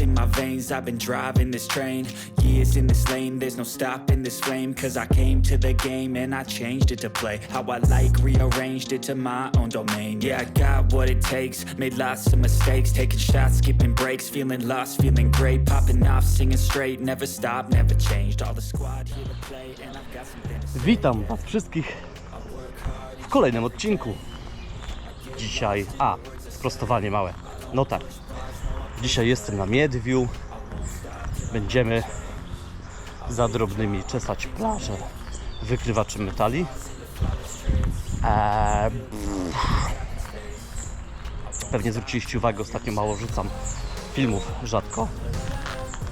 in my veins. I've been driving this train. Years in this lane, there's no stopping this flame. Cause I came to the game and I changed it to play. How I like, rearranged it to my own domain. Yeah, I got what it takes. Made lots of mistakes. Taking shots, skipping breaks. Feeling lost, feeling great. Popping off, singing straight. Never stop, never changed. All the squad here to play. And I've got. Witam Was wszystkich w kolejnym odcinku. Dzisiaj, a, sprostowanie małe. No tak, dzisiaj jestem na Miedwiu. Będziemy za drobnymi czesać plażę wykrywaczem metali. Eee, pewnie zwróciliście uwagę, ostatnio mało wrzucam filmów, rzadko.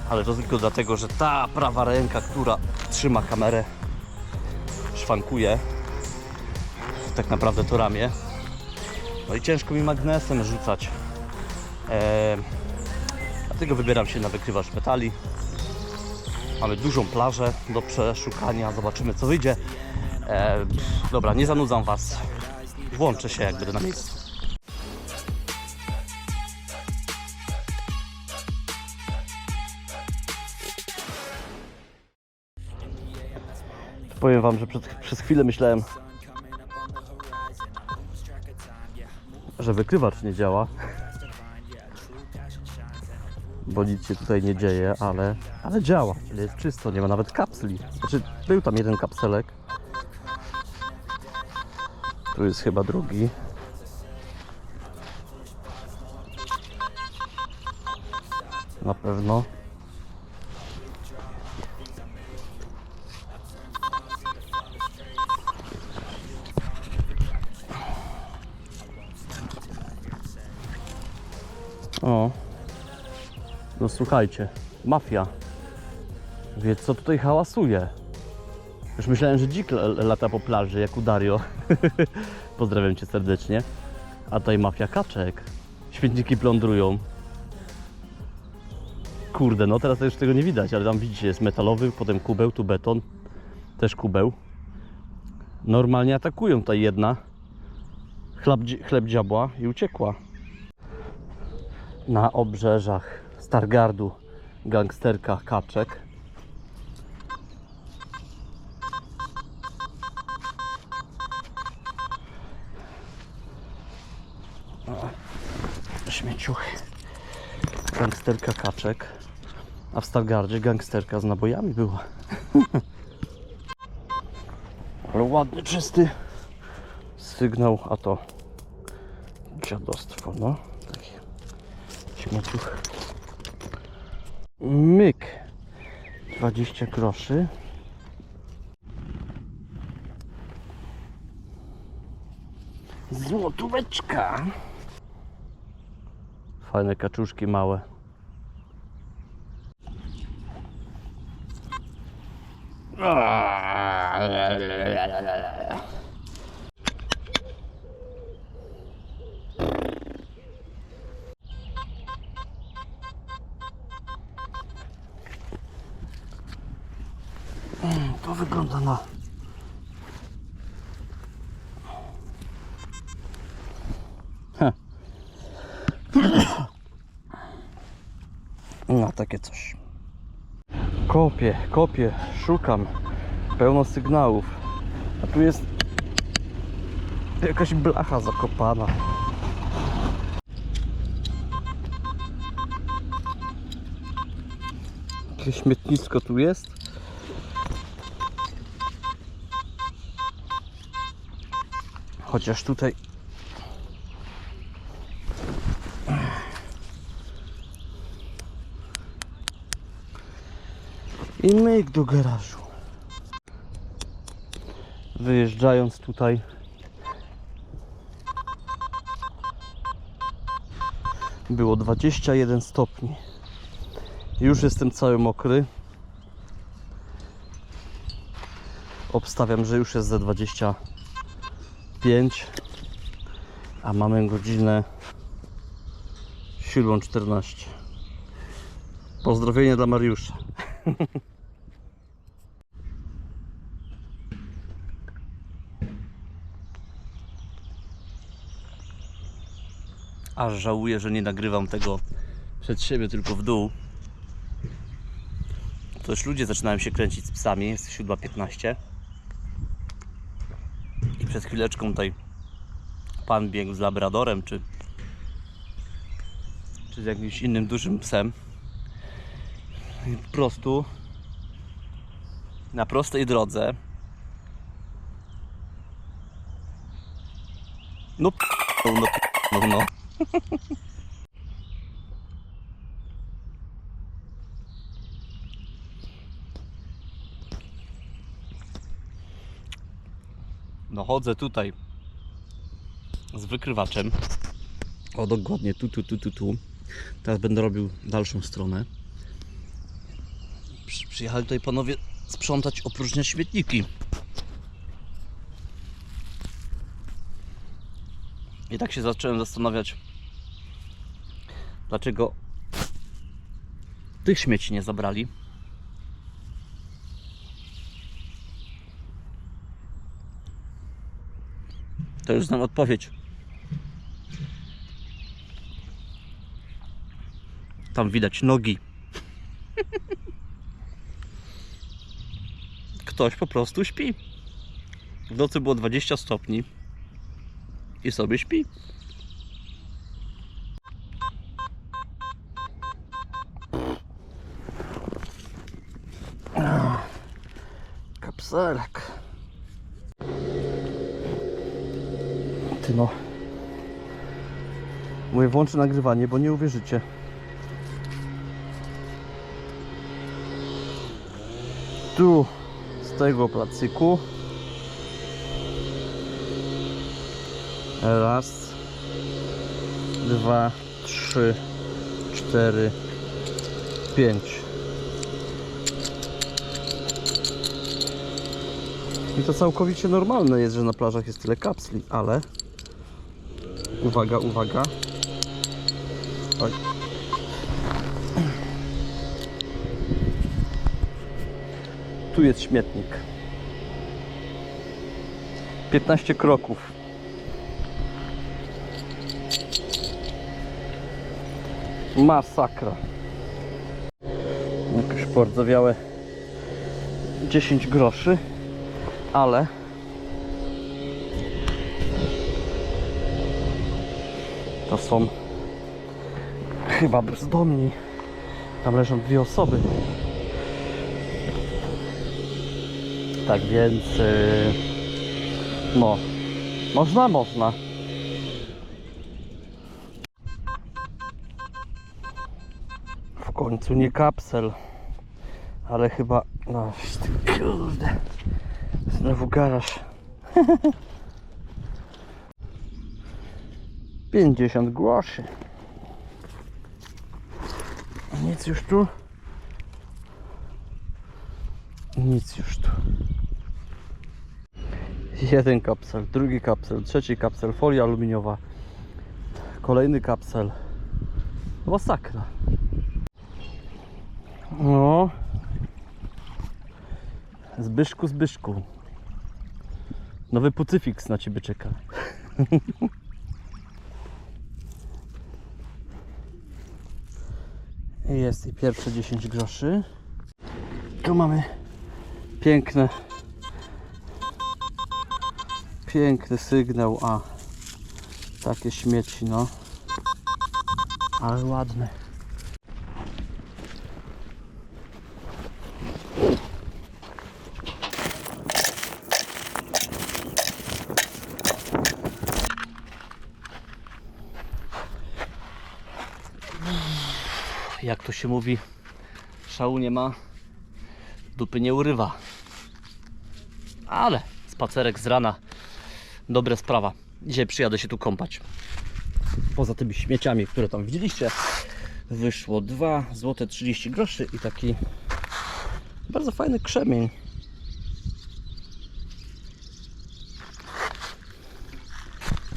Ale to tylko dlatego, że ta prawa ręka, która trzyma kamerę, szwankuje. Tak naprawdę to ramię. No i ciężko mi magnesem rzucać. Eee, dlatego wybieram się na wykrywacz metali. Mamy dużą plażę do przeszukania. Zobaczymy co wyjdzie. Pff, dobra, nie zanudzam Was. Włączę się jak będę na miejscu. Powiem Wam, że przed, przez chwilę myślałem, że wykrywacz nie działa. Bo nic się tutaj nie dzieje, ale, ale działa. Jest czysto, nie ma nawet kapsli. Znaczy, był tam jeden kapselek. Tu jest chyba drugi. Na pewno. O. No słuchajcie, mafia. Wie co tutaj hałasuje? Już myślałem, że dzik lata po plaży, jak u Dario. Pozdrawiam Cię serdecznie. A tutaj mafia kaczek. Śmietniki plądrują. Kurde, no teraz już tego nie widać, ale tam widzicie, jest metalowy, potem kubeł, tu beton. Też kubeł. Normalnie atakują tutaj jedna. Chleb, chleb diabła i uciekła na obrzeżach Stargardu gangsterka kaczek. Śmieciuchy. Gangsterka kaczek. A w Stargardzie gangsterka z nabojami była. Ale ładny, czysty sygnał, a to dziadostwo, no. Takie śmieciuch. Myk. 20 groszy. Złotóweczka. Fajne kaczuszki małe. To No, takie coś. Kopię, kopię, szukam. Pełno sygnałów. A tu jest jakaś blacha zakopana. Jakieś śmietnisko tu jest. Chociaż tutaj i myk do garażu. Wyjeżdżając tutaj było 21 stopni. Już jestem cały mokry. Obstawiam, że już jest ze 20 5 a mamy godzinę 7.14 Pozdrowienie dla Mariusza Aż żałuję, że nie nagrywam tego przed siebie, tylko w dół. To już ludzie zaczynają się kręcić z psami. Jest 7.15. I przed chwileczką tutaj pan biegł z labradorem, czy, czy z jakimś innym dużym psem. I po prostu na prostej drodze no no, p- no, no. No chodzę tutaj z wykrywaczem. O dokładnie tu, tu, tu, tu, tu. Teraz będę robił dalszą stronę. Przy, przyjechali tutaj panowie sprzątać, opróżniać śmietniki. I tak się zacząłem zastanawiać, dlaczego tych śmieci nie zabrali. To już znam odpowiedź. Tam widać nogi. Ktoś po prostu śpi. W nocy było 20 stopni i sobie śpi. Kapselek. Ty no. Mówię, włączę nagrywanie, bo nie uwierzycie. Tu z tego placyku raz, dwa, trzy, cztery, pięć. I to całkowicie normalne jest, że na plażach jest tyle kapsli, ale uwaga, uwaga. Oj. Tu jest śmietnik. 15 kroków. Masakra. Jakieś pordzowiałe 10 groszy, ale to są chyba bezdomni. Tam leżą dwie osoby. Tak więc yy, no można, można. Końcu nie kapsel, ale chyba no kurde. Znowu garaż. 50 groszy. Nic już tu. Nic już tu. Jeden kapsel, drugi kapsel, trzeci kapsel, folia aluminiowa. Kolejny kapsel. Masakra. No. Zbyszku, Zbyszku. Nowy Pucyfix na ciebie czeka. Jest i pierwsze 10 groszy. Tu mamy piękne piękny sygnał, a takie śmieci no ale ładne jak to się mówi szału nie ma dupy nie urywa ale spacerek z rana dobra sprawa. Dzisiaj przyjadę się tu kąpać. Poza tymi śmieciami, które tam widzieliście, wyszło 2 zł 30 groszy i taki bardzo fajny krzemień.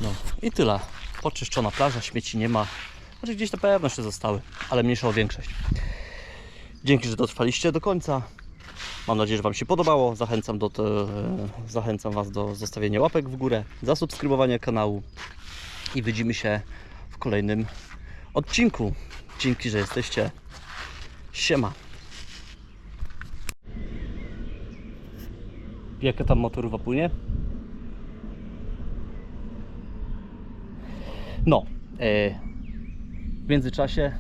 No i tyle. Poczyszczona plaża, śmieci nie ma. Znaczy gdzieś na pewno jeszcze zostały, ale mniejsza o większość. Dzięki, że dotrwaliście do końca. Mam nadzieję, że Wam się podobało. Zachęcam, do te, zachęcam Was do zostawienia łapek w górę, zasubskrybowania kanału i widzimy się w kolejnym odcinku. Dzięki, że jesteście. Siema. Jaka tam motorówka płynie? No, e, w międzyczasie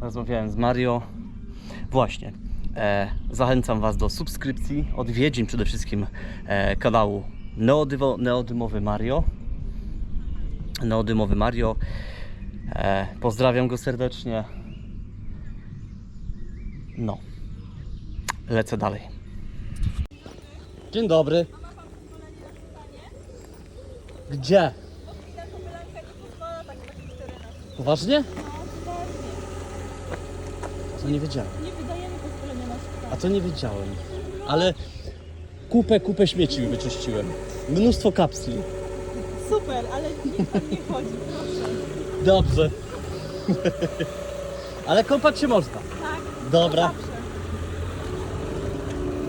rozmawiałem z Mario. Właśnie, e, zachęcam Was do subskrypcji, odwiedzin przede wszystkim e, kanału Neodywo, Neodymowy Mario. Neodymowy Mario. E, pozdrawiam go serdecznie. No, lecę dalej. Dzień dobry. Gdzie? Poważnie? To nie wiedziałem. Nie wydajemy pozwolenia na. A to nie wiedziałem. Ale kupę, kupę śmieci wyczyściłem. Mnóstwo kapsli. Super, ale niech pan nie chodzi, proszę. Dobrze. Ale kąpać się można. Tak? Dobra. Dobrze.